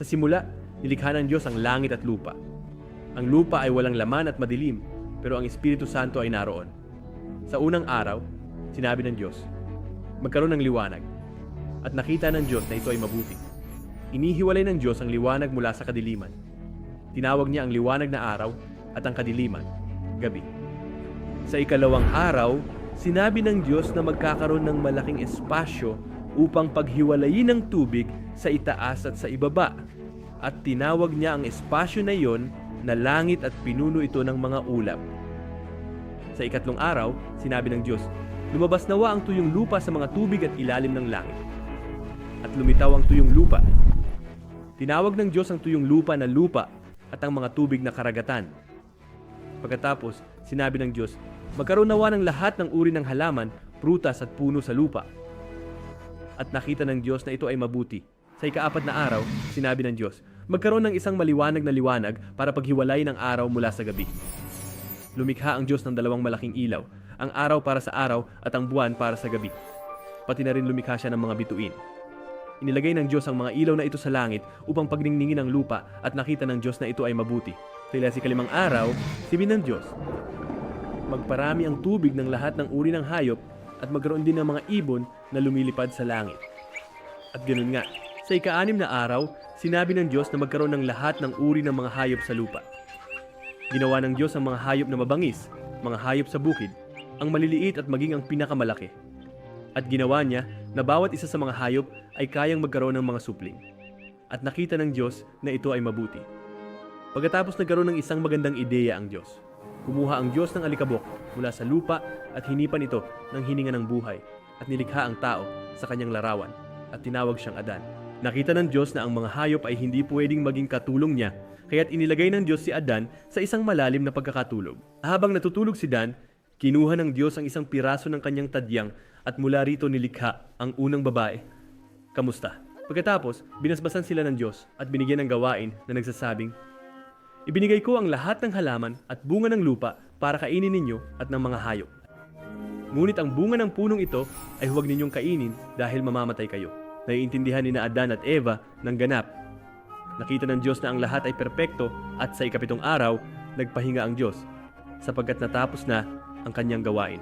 Sa simula, nilikha ng Diyos ang langit at lupa. Ang lupa ay walang laman at madilim, pero ang Espiritu Santo ay naroon. Sa unang araw, sinabi ng Diyos, magkaroon ng liwanag. At nakita ng Diyos na ito ay mabuti. Inihiwalay ng Diyos ang liwanag mula sa kadiliman. Tinawag niya ang liwanag na araw at ang kadiliman, gabi. Sa ikalawang araw, sinabi ng Diyos na magkakaroon ng malaking espasyo upang paghiwalayin ng tubig sa itaas at sa ibaba. At tinawag niya ang espasyo na iyon na langit at pinuno ito ng mga ulap. Sa ikatlong araw, sinabi ng Diyos, lumabas nawa ang tuyong lupa sa mga tubig at ilalim ng langit. At lumitaw ang tuyong lupa. Tinawag ng Diyos ang tuyong lupa na lupa at ang mga tubig na karagatan. Pagkatapos, sinabi ng Diyos, magkaroon nawa ng lahat ng uri ng halaman, prutas at puno sa lupa. At nakita ng Diyos na ito ay mabuti. Sa ikaapat na araw, sinabi ng Diyos, magkaroon ng isang maliwanag na liwanag para paghiwalay ng araw mula sa gabi. Lumikha ang Diyos ng dalawang malaking ilaw, ang araw para sa araw at ang buwan para sa gabi. Pati na rin lumikha siya ng mga bituin. Inilagay ng Diyos ang mga ilaw na ito sa langit upang pagningningin ang lupa at nakita ng Diyos na ito ay mabuti. Kaya si kalimang araw, sibi ng Diyos, magparami ang tubig ng lahat ng uri ng hayop at magkaroon din ng mga ibon na lumilipad sa langit. At ganun nga, sa ikaanim na araw, sinabi ng Diyos na magkaroon ng lahat ng uri ng mga hayop sa lupa. Ginawa ng Diyos ang mga hayop na mabangis, mga hayop sa bukid, ang maliliit at maging ang pinakamalaki. At ginawa niya na bawat isa sa mga hayop ay kayang magkaroon ng mga supling. At nakita ng Diyos na ito ay mabuti. Pagkatapos nagkaroon ng isang magandang ideya ang Diyos. Kumuha ang Diyos ng alikabok mula sa lupa at hinipan ito ng hininga ng buhay at nilikha ang tao sa kanyang larawan at tinawag siyang Adan. Nakita ng Diyos na ang mga hayop ay hindi pwedeng maging katulong niya kaya't inilagay ng Diyos si Adan sa isang malalim na pagkakatulog. Habang natutulog si Dan, kinuha ng Diyos ang isang piraso ng kanyang tadyang at mula rito nilikha ang unang babae. Kamusta? Pagkatapos, binasbasan sila ng Diyos at binigyan ng gawain na nagsasabing, Ibinigay ko ang lahat ng halaman at bunga ng lupa para kainin ninyo at ng mga hayop. Ngunit ang bunga ng punong ito ay huwag ninyong kainin dahil mamamatay kayo. Naiintindihan ni Adan at Eva ng ganap. Nakita ng Diyos na ang lahat ay perpekto at sa ikapitong araw, nagpahinga ang Diyos sapagkat natapos na ang kanyang gawain.